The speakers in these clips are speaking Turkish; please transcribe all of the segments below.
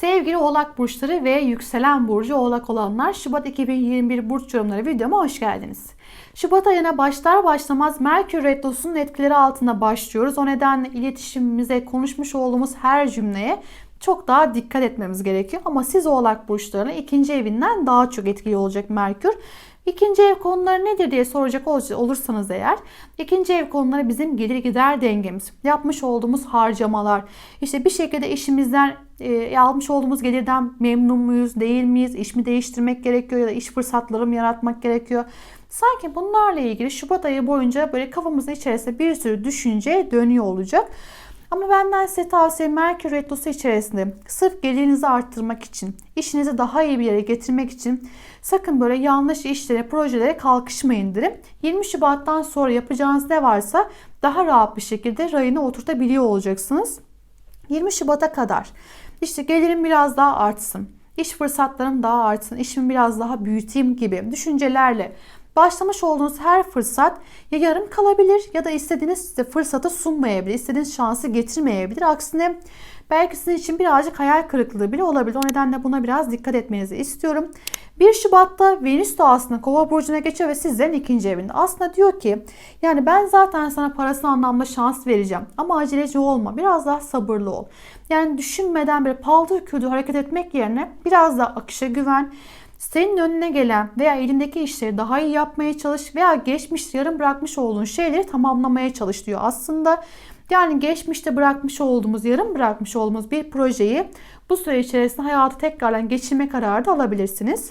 Sevgili Oğlak burçları ve yükselen burcu Oğlak olanlar Şubat 2021 burç yorumları videoma hoş geldiniz. Şubat ayına başlar başlamaz Merkür Retrosu'nun etkileri altında başlıyoruz. O nedenle iletişimimize, konuşmuş olduğumuz her cümleye çok daha dikkat etmemiz gerekiyor. Ama siz Oğlak burçlarının ikinci evinden daha çok etkili olacak Merkür. İkinci ev konuları nedir diye soracak olursanız eğer ikinci ev konuları bizim gelir gider dengemiz. Yapmış olduğumuz harcamalar, işte bir şekilde işimizden e, almış olduğumuz gelirden memnun muyuz, değil miyiz, iş mi değiştirmek gerekiyor ya da iş fırsatları mı yaratmak gerekiyor. Sanki bunlarla ilgili Şubat ayı boyunca böyle kafamızın içerisinde bir sürü düşünce dönüyor olacak. Ama benden size tavsiye Merkür Retrosu içerisinde sırf gelirinizi arttırmak için, işinizi daha iyi bir yere getirmek için sakın böyle yanlış işlere, projelere kalkışmayın derim. 20 Şubat'tan sonra yapacağınız ne varsa daha rahat bir şekilde rayına oturtabiliyor olacaksınız. 20 Şubat'a kadar işte gelirim biraz daha artsın, iş fırsatlarım daha artsın, işimi biraz daha büyüteyim gibi düşüncelerle başlamış olduğunuz her fırsat ya yarım kalabilir ya da istediğiniz fırsatı sunmayabilir, istediğiniz şansı getirmeyebilir. Aksine belki sizin için birazcık hayal kırıklığı bile olabilir. O nedenle buna biraz dikkat etmenizi istiyorum. 1 Şubat'ta Venüs de Kova burcuna geçiyor ve sizlerin ikinci evinde. Aslında diyor ki yani ben zaten sana parasal anlamda şans vereceğim ama aceleci olma. Biraz daha sabırlı ol. Yani düşünmeden böyle paldır küldür hareket etmek yerine biraz daha akışa güven. Senin önüne gelen veya elindeki işleri daha iyi yapmaya çalış veya geçmiş yarım bırakmış olduğun şeyleri tamamlamaya çalış diyor aslında. Yani geçmişte bırakmış olduğumuz, yarım bırakmış olduğumuz bir projeyi bu süre içerisinde hayatı tekrardan geçirme kararı da alabilirsiniz.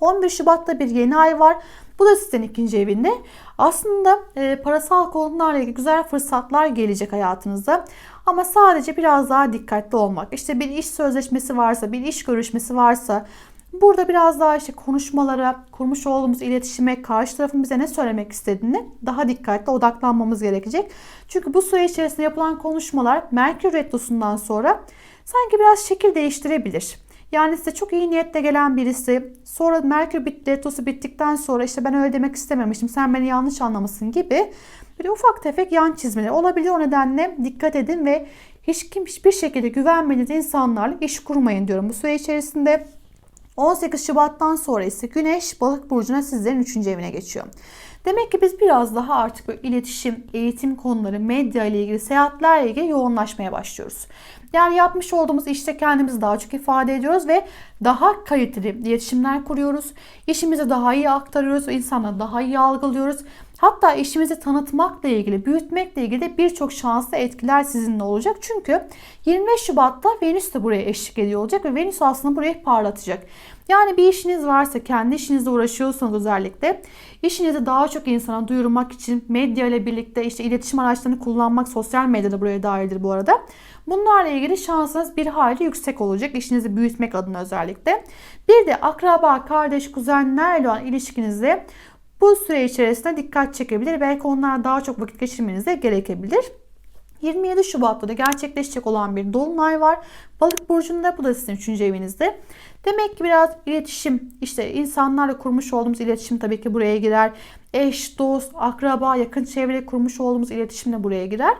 11 Şubat'ta bir yeni ay var. Bu da sizin ikinci evinde. Aslında e, parasal konularla ilgili güzel fırsatlar gelecek hayatınıza. Ama sadece biraz daha dikkatli olmak. İşte bir iş sözleşmesi varsa, bir iş görüşmesi varsa Burada biraz daha işte konuşmalara, kurmuş olduğumuz iletişime, karşı tarafın bize ne söylemek istediğini daha dikkatli odaklanmamız gerekecek. Çünkü bu süre içerisinde yapılan konuşmalar Merkür Retrosu'ndan sonra sanki biraz şekil değiştirebilir. Yani size çok iyi niyetle gelen birisi sonra Merkür bit, Retrosu bittikten sonra işte ben öyle demek istememiştim sen beni yanlış anlamışsın gibi böyle ufak tefek yan çizmeler olabilir. O nedenle dikkat edin ve hiç kim hiçbir şekilde güvenmediğiniz insanlarla iş kurmayın diyorum bu süre içerisinde. 18 Şubat'tan sonra ise Güneş Balık burcuna sizlerin 3. evine geçiyor. Demek ki biz biraz daha artık böyle iletişim, eğitim konuları, medya ile ilgili, seyahatlerle ilgili yoğunlaşmaya başlıyoruz. Yani yapmış olduğumuz işte kendimizi daha çok ifade ediyoruz ve daha kaliteli iletişimler kuruyoruz. İşimizi daha iyi aktarıyoruz, insanları daha iyi algılıyoruz. Hatta işimizi tanıtmakla ilgili, büyütmekle ilgili de birçok şanslı etkiler sizinle olacak. Çünkü 25 Şubat'ta Venüs de buraya eşlik ediyor olacak ve Venüs aslında burayı parlatacak. Yani bir işiniz varsa, kendi işinizle uğraşıyorsanız özellikle işinizi daha çok insana duyurmak için medya ile birlikte işte iletişim araçlarını kullanmak, sosyal medyada buraya dahildir bu arada. Bunlarla ilgili şansınız bir hayli yüksek olacak. İşinizi büyütmek adına özellikle. Bir de akraba, kardeş, kuzenlerle olan ilişkinizde bu süre içerisinde dikkat çekebilir. Belki onlara daha çok vakit geçirmeniz de gerekebilir. 27 Şubat'ta da gerçekleşecek olan bir dolunay var. Balık burcunda bu da sizin 3. evinizde. Demek ki biraz iletişim işte insanlarla kurmuş olduğumuz iletişim tabii ki buraya girer. Eş, dost, akraba, yakın çevre kurmuş olduğumuz iletişim de buraya girer.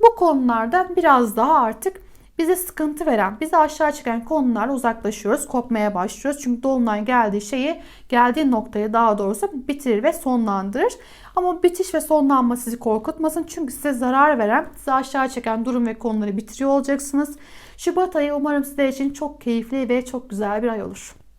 Bu konularda biraz daha artık bize sıkıntı veren, bizi aşağı çeken konularla uzaklaşıyoruz, kopmaya başlıyoruz. Çünkü dolunay geldiği şeyi, geldiği noktaya daha doğrusu bitirir ve sonlandırır. Ama bitiş ve sonlanma sizi korkutmasın. Çünkü size zarar veren, sizi aşağı çeken durum ve konuları bitiriyor olacaksınız. Şubat ayı umarım sizler için çok keyifli ve çok güzel bir ay olur.